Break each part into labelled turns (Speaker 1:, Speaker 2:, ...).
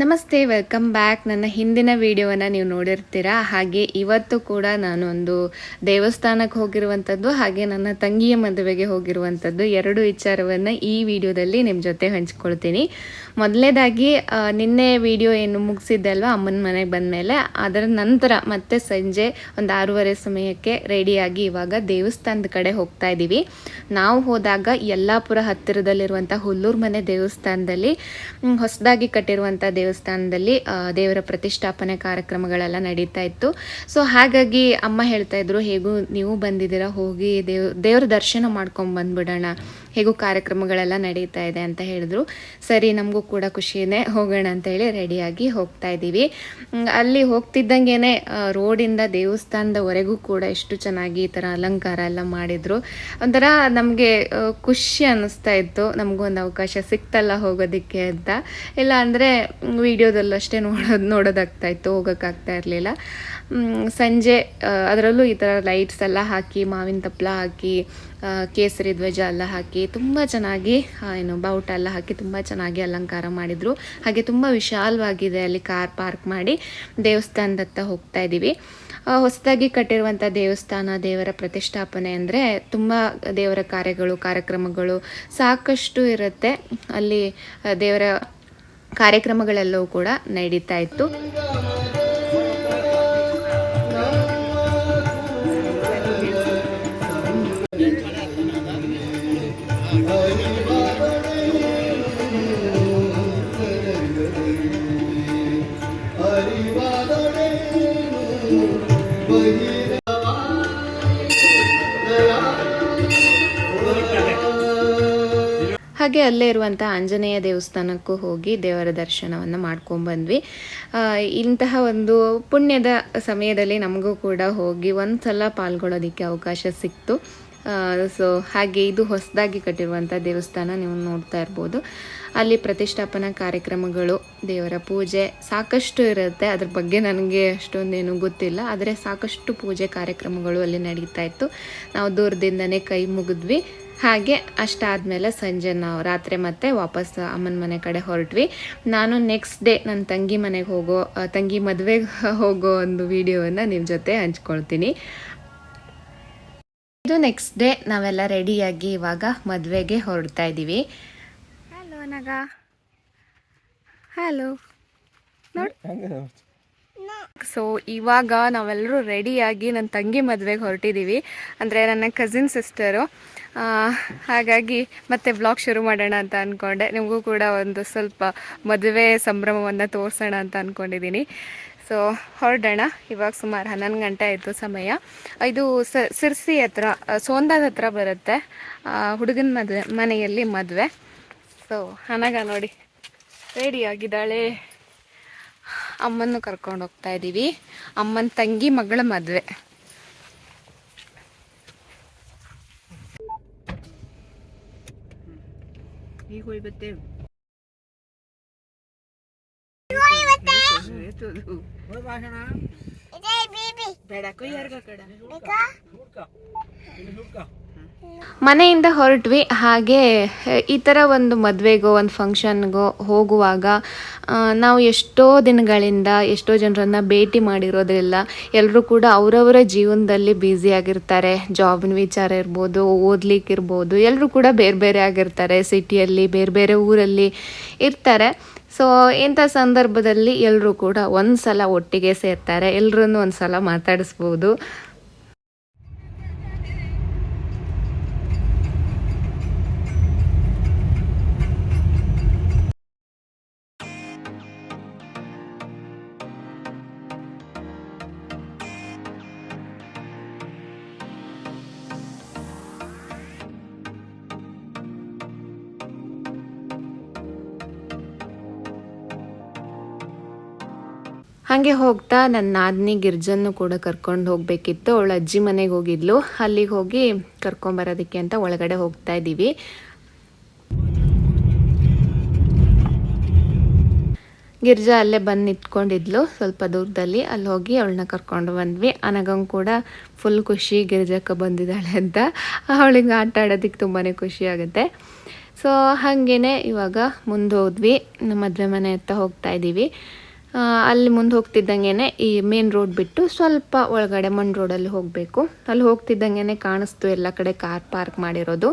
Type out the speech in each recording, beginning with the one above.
Speaker 1: ನಮಸ್ತೆ, welcome back. ನನ್ನ ಹಿಂದಿನ ವಿಡಿಯೋವನ್ನು ನೀವು ನೋಡಿರ್ತೀರಾ? ಹಾಗೆ ಇವತ್ತು ಕೂಡ ನಾನು ಒಂದು ದೇವಸ್ಥಾನಕ್ಕೆ ಹೋಗಿರುವಂಥದ್ದು ಹಾಗೆ ನನ್ನ ತಂಗಿಯ ಮದುವೆಗೆ ಹೋಗಿರುವಂಥದ್ದು ಎರಡು ವಿಚಾರವನ್ನು ಈ ವಿಡಿಯೋದಲ್ಲಿ ನಿಮ್ಮ ಜೊತೆ ಹಂಚ್ಕೊಳ್ತೀನಿ. ಮೊದಲನೇದಾಗಿ ನಿನ್ನೆ ವಿಡಿಯೋ ಏನು ಮುಗಿಸಿದ್ದೆ ಅಲ್ವಾ? ಅಮ್ಮನ ಮನೆಗೆ ಬಂದಮೇಲೆ. ಅದರ ನಂತರ ಮತ್ತೆ ಸಂಜೆ ಒಂದು ಆರೂವರೆ ಸಮಯಕ್ಕೆ ರೆಡಿಯಾಗಿ ಇವಾಗ ದೇವಸ್ಥಾನದ ಕಡೆ ಹೋಗ್ತಾ ಇದ್ದೀವಿ ನಾವು ಹೋದಾಗ ಯಲ್ಲಾಪುರ ಹತ್ತಿರದಲ್ಲಿರುವಂಥ ಹುಲ್ಲೂರು ಮನೆ ದೇವಸ್ಥಾನದಲ್ಲಿ ಹೊಸದಾಗಿ ಕಟ್ಟಿರುವಂಥ ದೇವಸ್ಥಾನದಲ್ಲಿ ದೇವರ ಪ್ರತಿಷ್ಠಾಪನೆ ಕಾರ್ಯಕ್ರಮಗಳೆಲ್ಲ ನಡೀತಾ ಇತ್ತು. ಸೊ ಹಾಗಾಗಿ ಅಮ್ಮ ಹೇಳ್ತಾ ಇದ್ರು, ಹೇಗೂ ನೀವು ಬಂದಿದ್ದೀರಾ? ಹೋಗಿ ದೇವ್, ದೇವ್ರ ದರ್ಶನ ಮಾಡ್ಕೊಂಡು ಬಂದ್ಬಿಡೋಣ ಹೇಗೂ ಕಾರ್ಯಕ್ರಮಗಳೆಲ್ಲ ನಡೀತಾ ಇದೆ ಅಂತ ಹೇಳಿದ್ರು. ಸರಿ, ನಮಗೂ ಕೂಡ ಖುಷಿಯೇ ಹೋಗೋಣ ಅಂತ ಹೇಳಿ ರೆಡಿಯಾಗಿ ಹೋಗ್ತಾ ಇದ್ದೀವಿ. ಅಲ್ಲಿ ಹೋಗ್ತಿದ್ದಂಗೆ ರೋಡಿಂದ ದೇವಸ್ಥಾನದವರೆಗೂ ಕೂಡ ಎಷ್ಟು ಚೆನ್ನಾಗಿ ಈ ಥರ ಅಲಂಕಾರ ಎಲ್ಲ ಮಾಡಿದ್ರು. ಒಂಥರ ನಮಗೆ ಖುಷಿ ಅನ್ನಿಸ್ತಾ ಇತ್ತು. ನಮಗೂ ಒಂದು ಅವಕಾಶ ಸಿಕ್ತಲ್ಲ ಹೋಗೋದಕ್ಕೆ ಅಂತ. ಇಲ್ಲ ಅಂದರೆ ವಿಡಿಯೋದಲ್ಲೂ ಅಷ್ಟೇ ನೋಡೋದು, ನೋಡೋದಾಗ್ತಾ ಇತ್ತು, ಹೋಗೋಕ್ಕಾಗ್ತಾ ಇರಲಿಲ್ಲ. ಸಂಜೆ ಅದರಲ್ಲೂ ಈ ಥರ ಲೈಟ್ಸ್ ಎಲ್ಲ ಹಾಕಿ, ಮಾವಿನ ತಪ್ಪಲ ಹಾಕಿ ಕೇಸರಿ ಧ್ವಜ ಎಲ್ಲ ಹಾಕಿ ತುಂಬ ಚೆನ್ನಾಗಿ ಏನು ಬಾವುಟ ಎಲ್ಲ ಹಾಕಿ ತುಂಬ ಚೆನ್ನಾಗಿ ಅಲಂಕಾರ ಮಾಡಿದರು. ಹಾಗೆ ತುಂಬ ವಿಶಾಲವಾಗಿದೆ ಅಲ್ಲಿ ಕಾರ್ ಪಾರ್ಕ್ ಮಾಡಿ. ದೇವಸ್ಥಾನದತ್ತ ಹೋಗ್ತಾ ಇದ್ದೀವಿ ಹೊಸದಾಗಿ ಕಟ್ಟಿರುವಂಥ ದೇವಸ್ಥಾನ, ದೇವರ ಪ್ರತಿಷ್ಠಾಪನೆ ಅಂದರೆ ತುಂಬ ದೇವರ ಕಾರ್ಯಗಳು, ಕಾರ್ಯಕ್ರಮಗಳು ಸಾಕಷ್ಟು ಇರುತ್ತೆ. ಅಲ್ಲಿ ದೇವರ ಕಾರ್ಯಕ್ರಮಗಳೆಲ್ಲವೂ ಕೂಡ ನಡೀತಾ ಇತ್ತು. ಹಾಗೆ ಅಲ್ಲೇ ಇರುವಂಥ ಆಂಜನೇಯ ದೇವಸ್ಥಾನಕ್ಕೂ ಹೋಗಿ ದೇವರ ದರ್ಶನವನ್ನು ಮಾಡ್ಕೊಂಡು ಬಂದ್ವಿ. ಆ, ಇಂತಹ ಒಂದು ಪುಣ್ಯದ ಸಮಯದಲ್ಲಿ ನಮಗೂ ಕೂಡ ಹೋಗಿ ಒಂದು ಸಲ ಪಾಲ್ಗೊಳ್ಳೋದಕ್ಕೆ ಅವಕಾಶ ಸಿಕ್ತು. ಸೊ ಹಾಗೆ ಇದು ಹೊಸದಾಗಿ ಕಟ್ಟಿರುವಂಥ ದೇವಸ್ಥಾನ ನೀವು ನೋಡ್ತಾ ಇರ್ಬೋದು. ಅಲ್ಲಿ ಪ್ರತಿಷ್ಠಾಪನಾ ಕಾರ್ಯಕ್ರಮಗಳು ದೇವರ ಪೂಜೆ ಸಾಕಷ್ಟು ಇರುತ್ತೆ. ಅದ್ರ ಬಗ್ಗೆ ನನಗೆ ಅಷ್ಟೊಂದೇನು ಗೊತ್ತಿಲ್ಲ. ಆದರೆ ಸಾಕಷ್ಟು ಪೂಜೆ ಕಾರ್ಯಕ್ರಮಗಳು ಅಲ್ಲಿ ನಡೀತಾ ಇತ್ತು. ನಾವು ದೂರದಿಂದನೇ ಕೈ ಮುಗಿದ್ವಿ. ಹಾಗೆ ಅಷ್ಟಾದಮೇಲೆ ಸಂಜೆ ನಾವು ರಾತ್ರಿ ಮತ್ತೆ ವಾಪಸ್ ಅಮ್ಮನ ಮನೆ ಕಡೆ ಹೊರಟ್ವಿ. ನಾನು ನೆಕ್ಸ್ಟ್ ಡೇ ನನ್ನ ತಂಗಿ ಮನೆಗೆ ಹೋಗೋ ತಂಗಿ ಮದುವೆಗೆ ಹೋಗೋ ಒಂದು ವಿಡಿಯೋವನ್ನು ನಿಮ್ಮ ಜೊತೆ ಹಂಚ್ಕೊಳ್ತೀನಿ. ಇದು ನೆಕ್ಸ್ಟ್ ಡೇ ನಾವೆಲ್ಲ ರೆಡಿಯಾಗಿ ಇವಾಗ ಮದುವೆಗೆ ಹೊರಡ್ತಾ ಇದ್ದೀವಿ ಹಲೋ ನಗ. ಹಲೋ ಸೊ ಇವಾಗ ನಾವೆಲ್ಲರೂ ರೆಡಿಯಾಗಿ ನನ್ನ ತಂಗಿ ಮದುವೆಗೆ ಹೊರಟಿದ್ದೀವಿ ಅಂದರೆ ನನ್ನ ಕಸಿನ್ ಸಿಸ್ಟರು ಹಾಗಾಗಿ ಮತ್ತೆ ಬ್ಲಾಗ್ ಶುರು ಮಾಡೋಣ ಅಂತ ಅಂದ್ಕೊಂಡೆ ನಿಮಗೂ ಕೂಡ ಒಂದು ಸ್ವಲ್ಪ ಮದುವೆ ಸಂಭ್ರಮವನ್ನು ತೋರಿಸೋಣ ಅಂತ ಅಂದ್ಕೊಂಡಿದ್ದೀನಿ ಸೊ ಹೊರಡೋಣ. ಇವಾಗ ಸುಮಾರು ಹನ್ನೊಂದು ಗಂಟೆ ಆಯಿತು ಸಮಯ. ಇದು ಸಿರ್ಸಿ ಹತ್ರ ಸೋಂದಾದ ಹತ್ರ ಬರುತ್ತೆ. ಹುಡುಗನ ಮದುವೆ ಮನೆಯಲ್ಲಿ ಮದುವೆ. ಸೊ ಹನಗ ನೋಡಿ. ರೆಡಿ ಆಗಿದ್ದಾಳೆ. ಅಮ್ಮನ್ನು ಕರ್ಕೊಂಡು ಹೋಗ್ತಾ ಇದ್ದೀವಿ ಅಮ್ಮನ ತಂಗಿ ಮಗಳ ಮದುವೆ.
Speaker 2: ಈಗ ಹೋಯ್ಬತ್ತೆ ಬೇಡ ಕೊಯ್ಯಾರ್ಗ ಕಡ
Speaker 1: ಮನೆಯಿಂದ ಹೊರಟ್ವಿ. ಹಾಗೆ ಈ ಥರ ಒಂದು ಮದುವೆಗೋ, ಒಂದು ಫಂಕ್ಷನ್ಗೋ ಹೋಗುವಾಗ ನಾವು ಎಷ್ಟೋ ದಿನಗಳಿಂದ ಎಷ್ಟೋ ಜನರನ್ನ ಭೇಟಿ ಮಾಡಿರೋದ್ರಿಲ್ಲ ಎಲ್ಲರೂ ಕೂಡ ಅವರವರ ಜೀವನದಲ್ಲಿ ಬ್ಯುಸಿ ಜಾಬ್ನ ವಿಚಾರ ಇರ್ಬೋದು ಓದ್ಲಿಕ್ಕೆ ಇರ್ಬೋದು ಎಲ್ಲರೂ ಕೂಡ ಬೇರೆ ಬೇರೆ ಆಗಿರ್ತಾರೆ. ಸಿಟಿಯಲ್ಲಿ, ಬೇರೆ ಬೇರೆ ಊರಲ್ಲಿ ಇರ್ತಾರೆ. ಸೊ ಇಂಥ ಸಂದರ್ಭದಲ್ಲಿ ಎಲ್ಲರೂ ಕೂಡ ಒಂದು ಸಲ ಒಟ್ಟಿಗೆ ಸೇರ್ತಾರೆ. ಎಲ್ಲರನ್ನೂ ಒಂದು ಸಲ ಮಾತಾಡಿಸ್ಬೋದು. ಹಾಗೆ ಹೋಗ್ತಾ ನನ್ನ ನಾದಿನಿ ಗಿರ್ಜನ್ನು ಕೂಡ ಕರ್ಕೊಂಡು ಹೋಗಬೇಕಿತ್ತು. ಅವಳ ಅಜ್ಜಿ ಮನೆಗೆ ಹೋಗಿದ್ಲು. ಅಲ್ಲಿಗೆ ಹೋಗಿ ಕರ್ಕೊಂಬರೋದಕ್ಕೆ ಅಂತ ಒಳಗಡೆ ಹೋಗ್ತಾ ಇದ್ದೀವಿ. ಗಿರ್ಜಾ ಅಲ್ಲೇ ಬಂದು ನಿಂತ್ಕೊಂಡಿದ್ಲು ಸ್ವಲ್ಪ ದೂರದಲ್ಲಿ. ಅಲ್ಲಿ ಹೋಗಿ ಅವಳನ್ನ ಕರ್ಕೊಂಡು ಬಂದ್ವಿ. ಅನಗಂಗೆ ಕೂಡ ಫುಲ್ ಖುಷಿ ಗಿರ್ಜಕ್ಕ ಬಂದಿದ್ದಾಳೆ ಅಂತ. ಅವಳಿಗೆ ಆಟ ಆಡೋದಕ್ಕೆ ತುಂಬಾ ಖುಷಿ ಆಗುತ್ತೆ. ಸೊ ಹಾಗೇ ಇವಾಗ ಮುಂದೆ ಹೋದ್ವಿ. ನಮ್ಮ ಮದುವೆ ಮನೆ ಹತ್ತ ಹೋಗ್ತಾ ಇದ್ದೀವಿ. ಅಲ್ಲಿ ಮುಂದೆ ಹೋಗ್ತಿದ್ದಂಗೆ ಈ ಮೇನ್ ರೋಡ್ ಬಿಟ್ಟು ಸ್ವಲ್ಪ ಒಳಗಡೆ ಮಣ್ಣು ರೋಡಲ್ಲಿ ಹೋಗಬೇಕು. ಅಲ್ಲಿ ಹೋಗ್ತಿದ್ದಂಗೆ ಕಾಣಿಸ್ತು ಎಲ್ಲ ಕಡೆ ಕಾರ್ ಪಾರ್ಕ್ ಮಾಡಿರೋದು.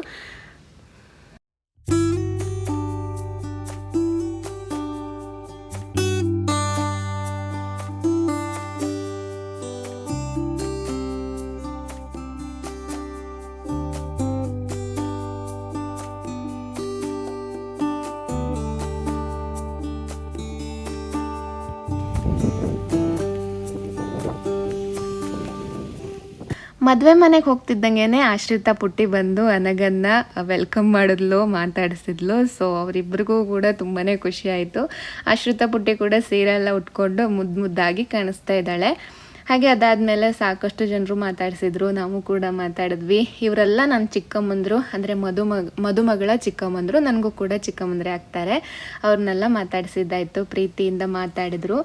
Speaker 1: ಮದುವೆ ಮನೆಗೆ ಹೋಗ್ತಿದ್ದಂಗೆ ಆಶ್ರಿತ ಪುಟ್ಟಿ ಬಂದು ಅನಗನ್ನ ವೆಲ್ಕಮ್ ಮಾಡಿದ್ಲು, ಮಾತಾಡಿಸಿದ್ಲು. ಸೊ ಅವರಿಬ್ಬರಿಗೂ ಕೂಡ ತುಂಬಾ ಖುಷಿ ಆಯಿತು. ಆಶ್ರಿತ ಪುಟ್ಟಿ ಕೂಡ ಸೀರೆ ಎಲ್ಲ ಉಟ್ಕೊಂಡು ಮುದ್ದು ಮುದ್ದಾಗಿ ಕಾಣಿಸ್ತಾ ಇದ್ದಾಳೆ. ಹಾಗೆ ಅದಾದಮೇಲೆ ಸಾಕಷ್ಟು ಜನರು ಮಾತಾಡಿಸಿದ್ರು. ನಾವು ಕೂಡ ಮಾತಾಡಿದ್ವಿ. ಇವರೆಲ್ಲ ನನ್ನ ಚಿಕ್ಕಮ್ಮಂದರು, ಅಂದರೆ ಮದುಮಗ ಮದುಮಗಳ ಚಿಕ್ಕಮ್ಮಂದರು. ನನಗೂ ಕೂಡ ಚಿಕ್ಕಮ್ಮಂದ್ರೆ ಆಗ್ತಾರೆ. ಅವ್ರನ್ನೆಲ್ಲ ಮಾತಾಡಿಸಿದ್ದಾಯಿತು. ಪ್ರೀತಿಯಿಂದ ಮಾತಾಡಿದ್ರು.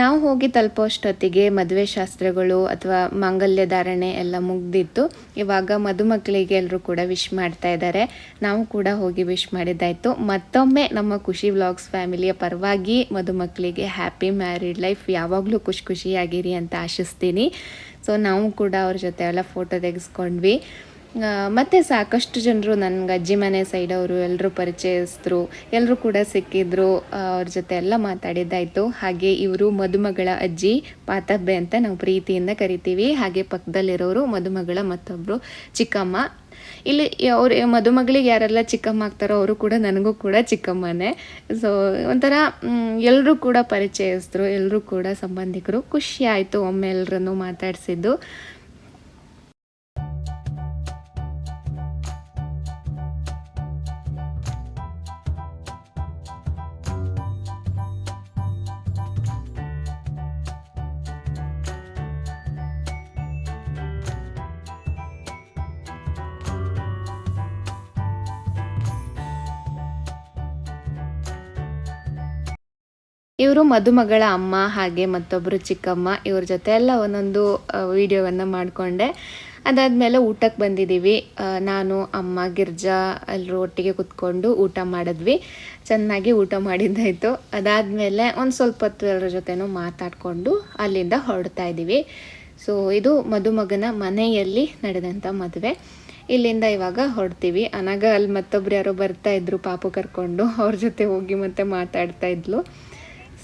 Speaker 1: ನಾವು ಹೋಗಿ ತಲುಪೋಷ್ಟೊತ್ತಿಗೆ ಮದುವೆ ಶಾಸ್ತ್ರಗಳು ಅಥವಾ ಮಾಂಗಲ್ಯ ಧಾರಣೆ ಎಲ್ಲ ಮುಗ್ದಿತ್ತು. ಇವಾಗ ಮದುಮಕ್ಕಳಿಗೆ ಎಲ್ಲರೂ ಕೂಡ ವಿಶ್ ಮಾಡ್ತಾ ಇದ್ದಾರೆ. ನಾವು ಕೂಡ ಹೋಗಿ ವಿಶ್ ಮಾಡಿದ್ದಾಯಿತು. ಮತ್ತೊಮ್ಮೆ ನಮ್ಮ ಖುಷಿ ವ್ಲಾಗ್ಸ್ ಫ್ಯಾಮಿಲಿಯ ಪರವಾಗಿ ಮದುಮಕ್ಕಳಿಗೆ ಹ್ಯಾಪಿ ಮ್ಯಾರಿಡ್ ಲೈಫ್ ಯಾವಾಗಲೂ ಖುಷಿ ಖುಷಿಯಾಗಿರಿ ಅಂತ ಆಶಿಸ್ತೀನಿ. ಸೊ ನಾವು ಕೂಡ ಅವ್ರ ಜೊತೆ ಎಲ್ಲ ಫೋಟೋ ತೆಗೆಸ್ಕೊಂಡ್ವಿ. ಮತ್ತೆ ಸಾಕಷ್ಟು ಜನರು ನನಗೆ ಅಜ್ಜಿ ಮನೆ ಸೈಡ್ ಅವರು ಎಲ್ಲರೂ ಪರಿಚಯಿಸಿದ್ರು ಎಲ್ಲರೂ ಕೂಡ ಸಿಕ್ಕಿದ್ರು ಅವ್ರ ಜೊತೆ ಎಲ್ಲ ಮಾತಾಡಿದ್ದಾಯಿತು. ಹಾಗೆ ಇವರು ಮದುಮಗಳ ಅಜ್ಜಿ ಪಾತಬ್ಬೆ ಅಂತ ನಾವು ಪ್ರೀತಿಯಿಂದ ಕರಿತೀವಿ. ಹಾಗೆ ಪಕ್ಕದಲ್ಲಿರೋರು ಮದುಮಗಳ ಮತ್ತೊಬ್ಬರು ಚಿಕ್ಕಮ್ಮ. ಇಲ್ಲಿ ಅವ್ರ, ಮದುಮಗಳಿಗೆ ಯಾರೆಲ್ಲ ಚಿಕ್ಕಮ್ಮ ಆಗ್ತಾರೋ ಅವರು ಕೂಡ ನನಗೂ ಕೂಡ ಚಿಕ್ಕಮ್ಮನೇ. ಸೊ ಒಂಥರ ಎಲ್ಲರೂ ಕೂಡ ಪರಿಚಯಿಸಿದ್ರು ಎಲ್ಲರೂ ಕೂಡ ಸಂಬಂಧಿಕರು. ಖುಷಿ ಆಯಿತು ಒಮ್ಮೆ ಎಲ್ಲರನ್ನು ಮಾತಾಡಿಸಿದ್ದು. ಇವರು ಮದುಮಗಳ ಅಮ್ಮ ಹಾಗೆ ಮತ್ತೊಬ್ಬರು ಚಿಕ್ಕಮ್ಮ, ಇವ್ರ ಜೊತೆ ಎಲ್ಲ ಒಂದೊಂದು ವಿಡಿಯೋವನ್ನು ಮಾಡಿಕೊಂಡೆ. ಅದಾದಮೇಲೆ ಊಟಕ್ಕೆ ಬಂದಿದ್ದೀವಿ ನಾನು, ಅಮ್ಮ, ಗಿರ್ಜಾ ಎಲ್ಲರೂ ಒಟ್ಟಿಗೆ ಕುತ್ಕೊಂಡು ಊಟ ಮಾಡಿದ್ವಿ. ಚೆನ್ನಾಗಿ ಊಟ ಮಾಡಿದ್ದಾಯಿತು. ಅದಾದಮೇಲೆ ಒಂದು ಸ್ವಲ್ಪ ಹೊತ್ತು ಎಲ್ಲರ ಜೊತೆನೂ ಮಾತಾಡಿಕೊಂಡು ಅಲ್ಲಿಂದ ಹೊರಡ್ತಾ ಇದ್ದೀವಿ ಸೊ ಇದು ಮದುಮಗನ ಮನೆಯಲ್ಲಿ ನಡೆದಂಥ ಮದುವೆ. ಇಲ್ಲಿಂದ ಇವಾಗ ಹೊರಡ್ತೀವಿ. ಅನಾಗ ಅಲ್ಲಿ ಮತ್ತೊಬ್ರು ಯಾರೋ ಬರ್ತಾ ಇದ್ರು ಪಾಪು ಕರ್ಕೊಂಡು, ಅವ್ರ ಜೊತೆ ಹೋಗಿ ಮತ್ತೆ ಮಾತಾಡ್ತಾ ಇದ್ಲು.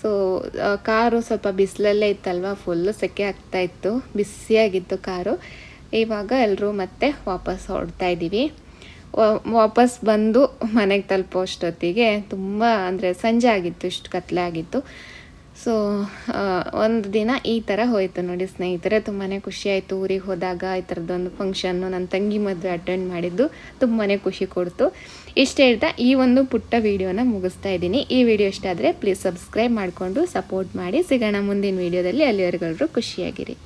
Speaker 1: ಸೊ ಕಾರು ಸ್ವಲ್ಪ ಬಿಸಿಲಲ್ಲೇ ಇತ್ತಲ್ವ? ಫುಲ್ಲು ಸೆಕೆ ಆಗ್ತಾ ಇತ್ತು. ಬಿಸಿಯಾಗಿತ್ತು ಕಾರು. ಇವಾಗ ಎಲ್ಲರೂ ಮತ್ತೆ ವಾಪಸ್ ಹೊಡ್ತಾ ಇದ್ದೀವಿ ವಾಪಸ್ ಬಂದು ಮನೆಗೆ ತಲುಪೋ ಅಷ್ಟೊತ್ತಿಗೆ ತುಂಬ ಅಂದರೆ ಸಂಜೆ ಆಗಿತ್ತು, ಇಷ್ಟು ಕತ್ಲೆ ಆಗಿತ್ತು. ಸೊ ಒಂದು ದಿನ ಈ ಥರ ಹೋಯಿತು ನೋಡಿ ಸ್ನೇಹಿತರೆ. ತುಂಬಾ ಖುಷಿಯಾಯಿತು ಊರಿಗೆ ಹೋದಾಗ ಈ ಥರದ್ದೊಂದು ಫಂಕ್ಷನ್ನು ನನ್ನ ತಂಗಿ ಮದುವೆ ಅಟೆಂಡ್ ಮಾಡಿದ್ದು. ತುಂಬಾ ಖುಷಿ ಕೊಡ್ತು. ಇಷ್ಟ ಹೇಳ್ತಾ, ಈ ಒಂದು ಪುಟ್ಟ ವಿಡಿಯೋನ ಮುಗಿಸ್ತಾ ಇದ್ದೀನಿ. ಈ ವಿಡಿಯೋ ಇಷ್ಟ ಆದರೆ ಪ್ಲೀಸ್ ಸಬ್ಸ್ಕ್ರೈಬ್ ಮಾಡಿಕೊಂಡು ಸಪೋರ್ಟ್ ಮಾಡಿ. ಸಿಗೋಣ ಮುಂದಿನ ವೀಡಿಯೋದಲ್ಲಿ. ಅಲ್ಲಿವರೆಗೂ ಖುಷಿಯಾಗಿರಿ.